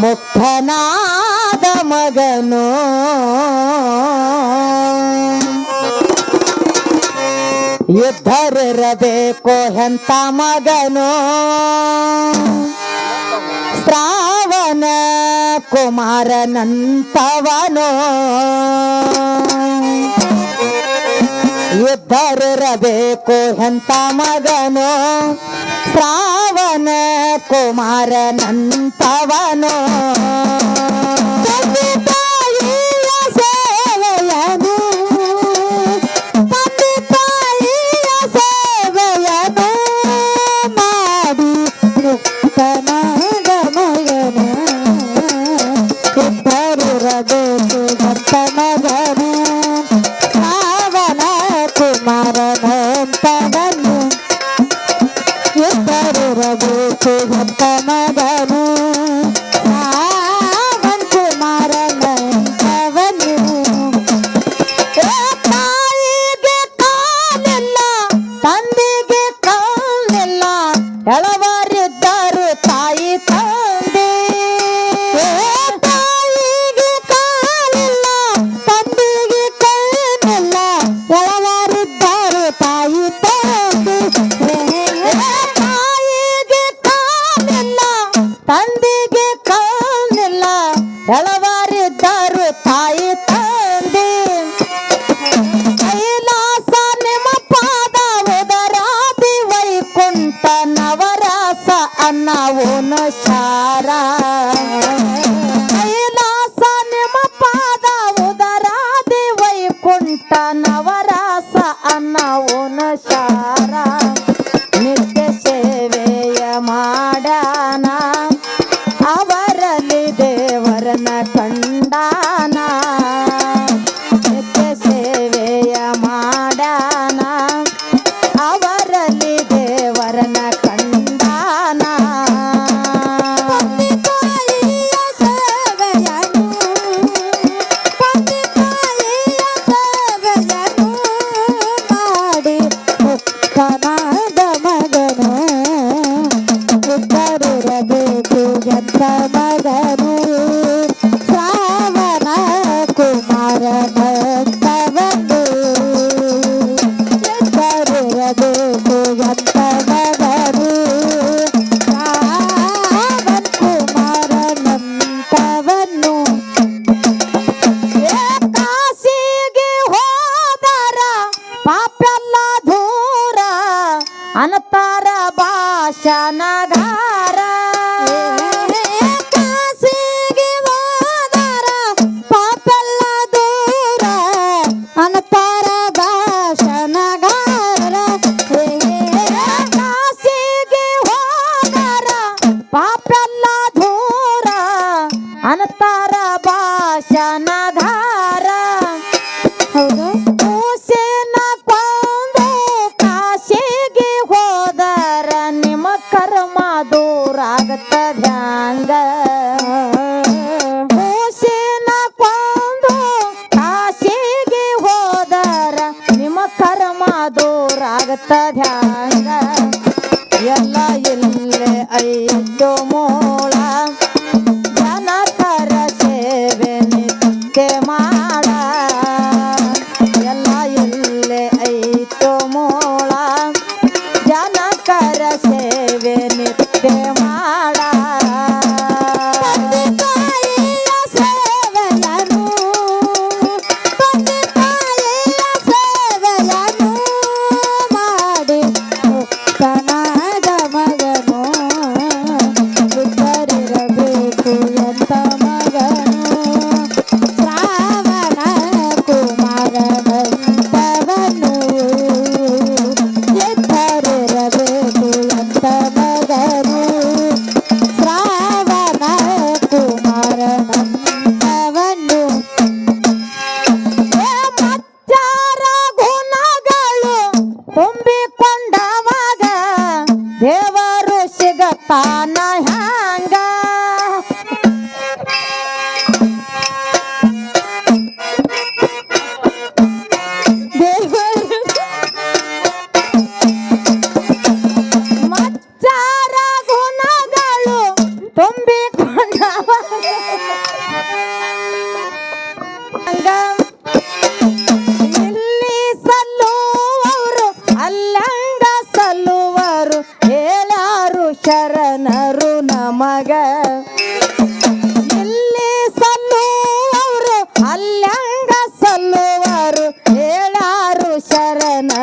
ಮುಕ್ತನಾದ ಮಗನು. ಯುದ್ಧರಿರಬೇಕು ಎಂತ ಮಗನು. ಶ್ರಾವಣ ಕುಮಾರನಂತವನು. ಇಬ್ಬರಿರಬೇಕು ಎಂತ ಮಗನು ಶ್ರಾವಣ ಕುಮಾರನಂತವನು ಮಗನು ಇಬ್ಬರಿರಬೇಕು ಎಂತ ಮಗನು relaxar. Allah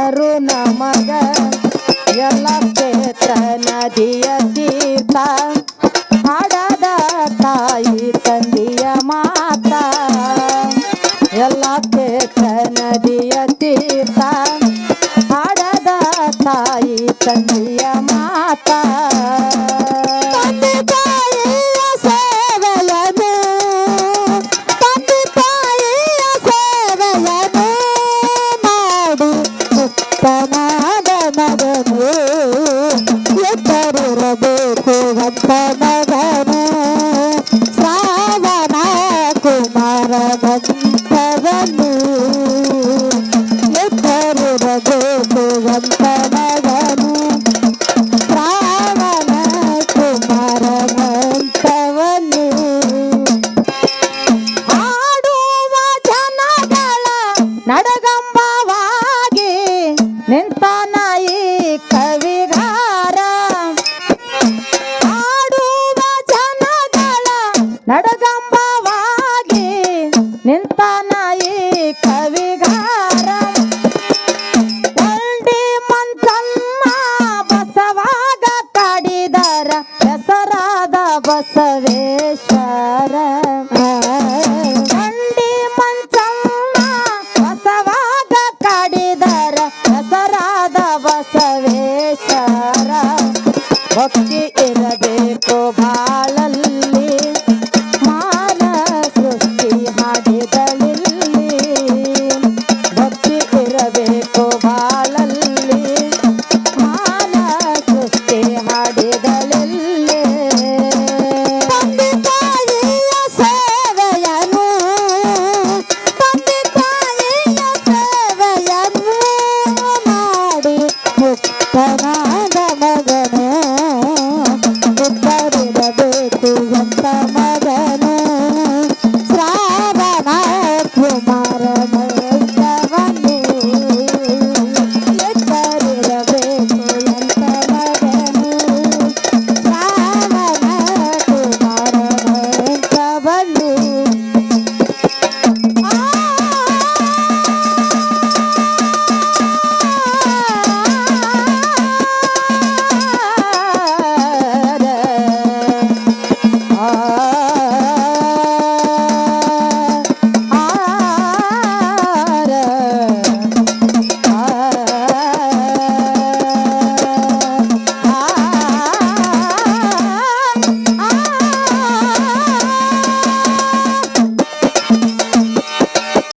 ಬಂದರು ನಮಗ ಎಲ್ಲ ಕ್ಷೇತ್ರ ನದಿಯ ತೀರ್ಥ. ಹಾಡದ ತಾಯಿ ತಂದೆಯ ಮಾತ, ಎಲ್ಲ ಕ್ಷೇತ್ರ ನದಿಯ ತೀರ್ಥ. ಹಾಡದ ತಾಯಿ ತಂದೆಯ ಎತ್ತರಿರಬೇಕು ಗಪ್ಪನ ನಡಗಂಬವಾಗಿ ನಿಂತ ನಾಯಿ ಕವಿಗಾರ. ಒಂಡಿ ಮಂಚಮ್ಮ ಬಸವಾಗ ಕಾಡಿದರ ಹೆಸರಾದ ಬಸವೇಶ್ವರ.